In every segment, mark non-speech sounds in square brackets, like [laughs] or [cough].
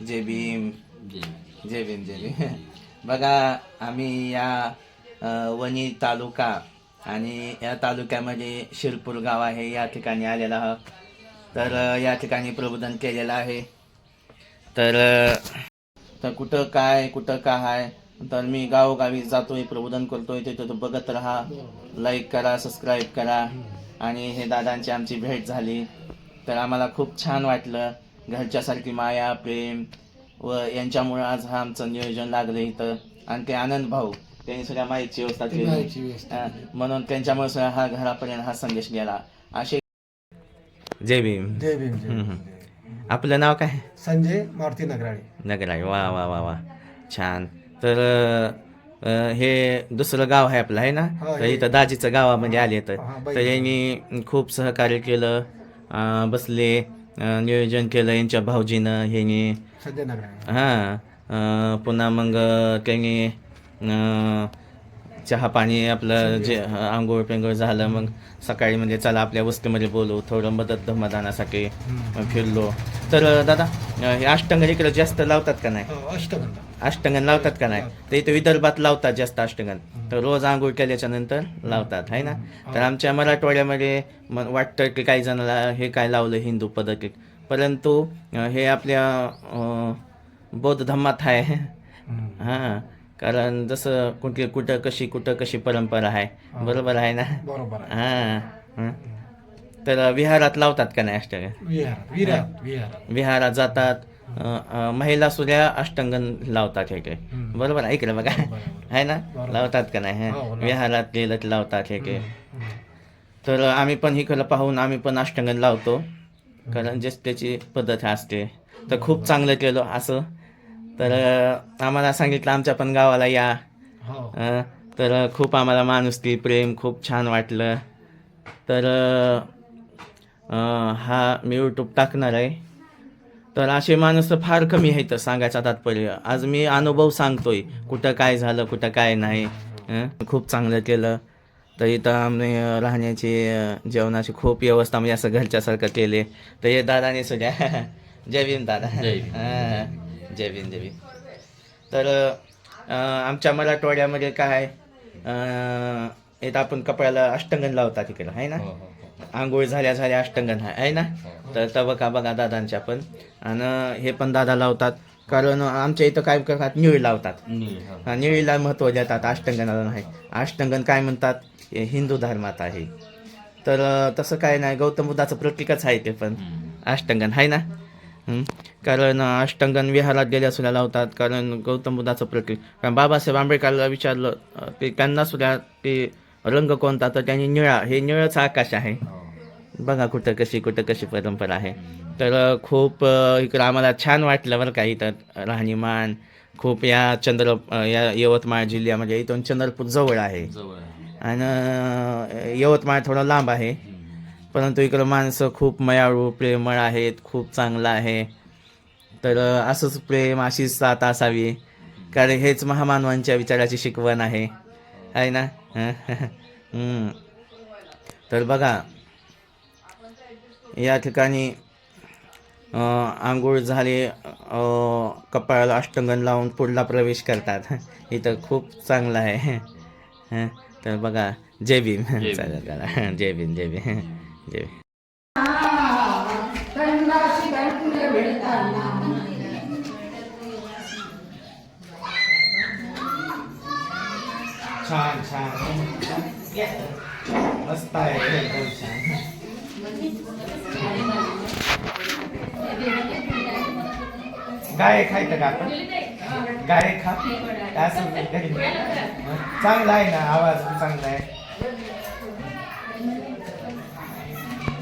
जय भीम जय जय भीम जय भीम बघा आम्ही या वणी तालुका आणि या तालुक्यामध्ये शिरपूर गाव आहे या ठिकाणी आलेला आहोत. तर या ठिकाणी प्रबोधन केलेलं आहे. तर तर कुठं काय कुठं काय आहे तर मी गावोगावी जातोय प्रबोधन करतोय ते तिथं बघत राहा. लाईक करा सबस्क्राईब करा. आणि हे दादांची आमची भेट झाली. तर आम्हाला खूप छान वाटलं. घरच्यासारखी माया प्रेम व यांच्यामुळे आज हा आमचं नियोजन लागलं इथं. आणि ते आनंद भाऊ त्यांनी सगळ्या माहितीची व्यवस्था केली. म्हणून त्यांच्यामुळे सगळा हा घरापर्यंत हा संदेश गेला. असे जय भीम. जय भीम जय भीम. आपलं नाव काय? संजय मारुती नगराळे. नगराई वा वा वा वा. छान. तर अ, हे दुसरं गाव आहे आपलं आहे ना? हो, तर हे- इथं दाजीचं गावामध्ये आले तर. हा, तर बैल. यांनी खूप सहकार्य केलं. अ, बसले. नियोजन केलं यांच्या भाऊजीनं ह्यांनी हां पुन्हा मग त्यांनी चहा पाणी आपलं जे आंघोळ पेंगोळ झालं मग सकाळी म्हणजे चला आपल्या वस्तीमध्ये बोलू थोडं मदत धमादानासाठी फिरलो. तर दादा हे अष्टांग इकडे जास्त लावतात का नाही? हो, अष्टगंध अष्टंगण लावतात का नाही? तर इथे विदर्भात लावतात जास्त अष्टंगण तर रोज आंघोळ केल्याच्यानंतर लावतात है ना? तर आमच्या मराठवाड्यामध्ये वाटतं की काही जणांना हे काय लावलं हिंदू पद्धतीत परंतु हे आपल्या बौद्ध धर्मात आहे. हां. कारण जसं कुठे कुठं कशी कुठं कशी परंपरा आहे. बरोबर आहे ना? बरोबर आहे. हां. हं. तर विहारात लावतात का नाही अष्टंगण? विहारात विहारात. विहारात विहारात जातात. अ, महिला सुद्धा अष्टांगण लावतात हे काही हम्म. बरोबर आहे इकडे बघा. आहे. ना? बरोबर. लावतात का नाही? हो, हं? लावतात. विहारात गेलं की लावतात हे काही हम्म. तर आम्ही पण इकडं पाहून आम्ही पण अष्टांगण लावतो. कारण जस त्याची पद्धत असते. तर खूप चांगलं केलं असं. तर आम्हाला सांगितलं आमच्या पण गावाला या. हो. अ, तर खूप आम्हाला माणुसकी प्रेम खूप छान वाटलं. तर अ, हा मी यूट्यूब टाकणार आहे. तर असे माणूस फार कमी आहेत सांगायचा तात्पर्य. आज मी अनुभव सांगतोय कुठं काय झालं कुठं काय नाही. अ, खूप चांगलं केलं. तर इथं आम्ही अ, राहण्याची अ, जेवणाची खूप व्यवस्था म्हणजे असं घरच्यासारखं केले. तर हे दादाने सुद्धा. [laughs] जय भीम दादा. हां, जय भीम जय भीम. तर आमच्या मराठवाड्यामध्ये काय इथं आपण कपड्याला अष्टंगण लावतात तिकडं आहे ना? हो, हो, हो. आंघोळ झाल्या झाल्या अष्टंगण आहे ना? तर तबका बघा दादांच्या पण. आणि हे पण दादा लावतात कारण आमच्या इथं काय करतात निळी लावतात. नीळ, निळीला महत्त्व देतात अष्टंगणाला नाही. अष्टंगण काय म्हणतात हे हिंदू धर्मात आहे. तर तसं काय नाही गौतम बुद्धाचं प्रतीकच आहे ते पण. अष्टंगण आहे ना? कारण अष्टंगण विहारात गेल्या सुद्धा लावतात. कारण गौतम बुद्धाचं प्रतीक कारण बाबासाहेब आंबेडकरला विचारलं ते त्यांना सुद्धा ते रंग कोणता? तर त्यांनी निळा. हे निळंच आकाश आहे. हो. बघा कुठं कशी कुठं कशी परंपरा आहे. तर खूप इकडं आम्हाला छान वाटलं बरं का इथं राहणीमान. खूप या चंद्र या यवतमाळ जिल्ह्यामध्ये इथून चंद्रपूर जवळ आहे. आणि यवतमाळ थोडं लांब आहे. परंतु इकडं माणसं खूप मयाळू प्रेमळ आहेत खूप चांगलं आहे. तर असंच प्रेम अशीच साथ असावी. कारण हेच महामानवांच्या विचाराची शिकवण आहे. आहे ना. [laughs] तर बघा या ठिकाणी आंघोळ झाली कपाळाला अष्टंगण लावून पुढला प्रवेश करतात. [laughs] इथं खूप चांगलं आहे. [laughs] तर बघा जय भीम. भीम. चला चला. जय भीम जय भीम. भीम छान छान. मस्त आहे एकदम छान. गाय खायचं का आपण? गाय खा. काय चांगला आहे ना आवाज चांगला आहे.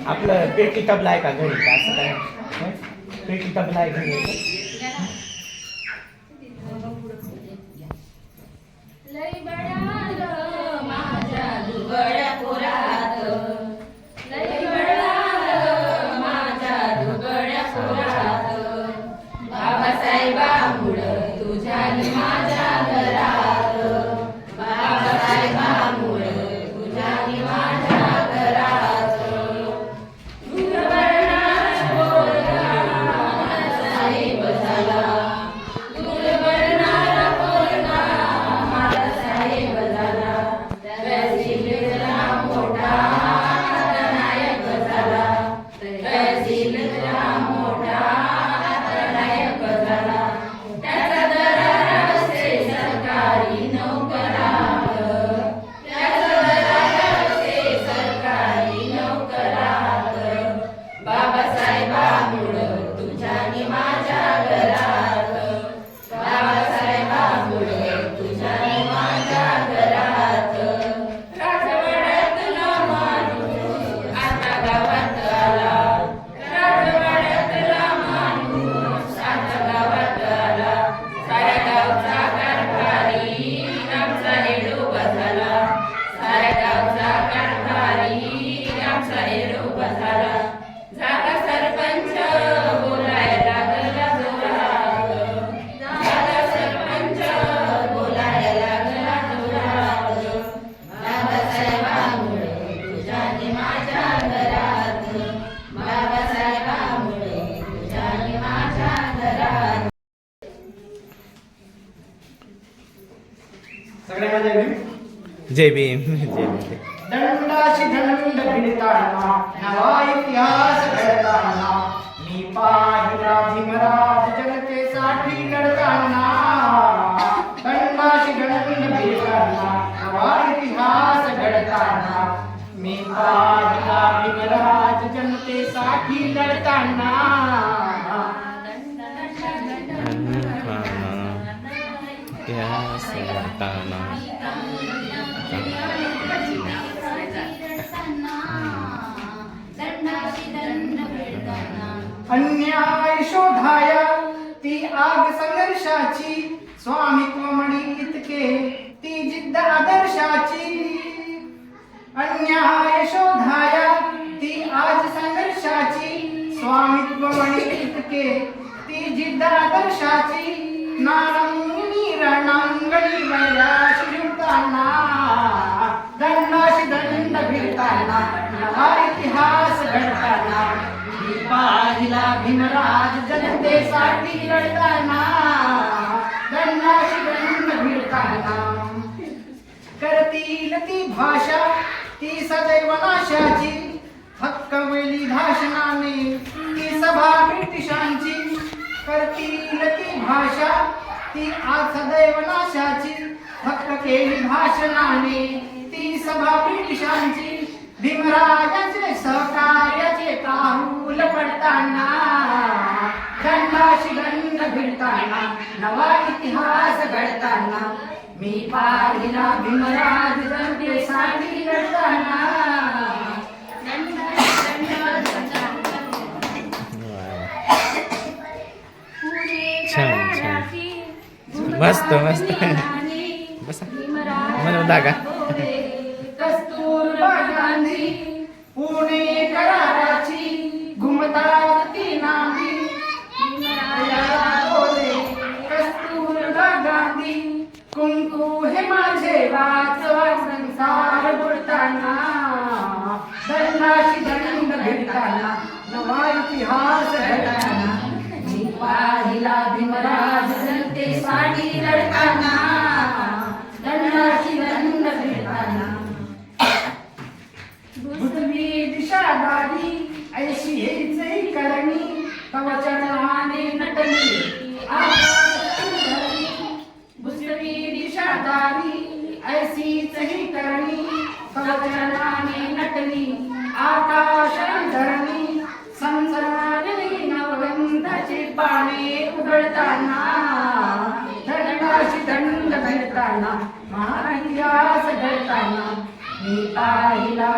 आपलं पेटी तबला आहे का घरी? का असं काय? पेटी तबला आहे घरी? Bye. जय भीम जय भीम. दंडाशी दंड भिडताना नवा इतिहास घडताना मी पाहिला भीमराज जनतेसाठी लढताना दंडाशी दंड भिडताना नवा इतिहास घडताना मी पाहिला भीमराज जनतेसाठी लढताना अन्याय शोधाया ती आग संघर्षाची स्वामित्व म्हणी इतके ती जिद्द आदर्शाची. अन्याय शोधाया ती आज संघर्षाची स्वामित्व म्हणी इतके ती जिद्द आदर्शाची. नारा झुंकताना दंडाशी भिडताना नवा इतिहास घडताना मी पाहिला भीमराज जनतेसाठी लढताना दंडाशी दंड भिडताना करतील ती भाषा ती सदैव नाशाची हक्कवेली भाषणाने ती सभा ब्रिटिशांची. करतील ती भाषा ती आज सदैव नाशाची भक्त केली भाषणाने. ती सभा ब्रिटिशांची. भीमराजाचे सहकार्याचे काहूल पडताना. दंडाशी गंध भिडताना नवा इतिहास घडताना. मी पाहिला भीमराज जनतेसाठी साठी घडताना मस्त मस्त. बसा. म्हणून गांधी पुणे कराराची घुमतात ती नांदी. गांधी कुंकू हे माझे वाचवा संसार बुडताना. दंडाशी दंड भेटताना नवा इतिहास घडताना. पाहिला भीमराज जनतेसाठी लढताना आकाश धरणी संसारली नवगंधाची पाने उघडताना दंडाशी दंड भेटताना महाइतिहास घडताना मी पाहिला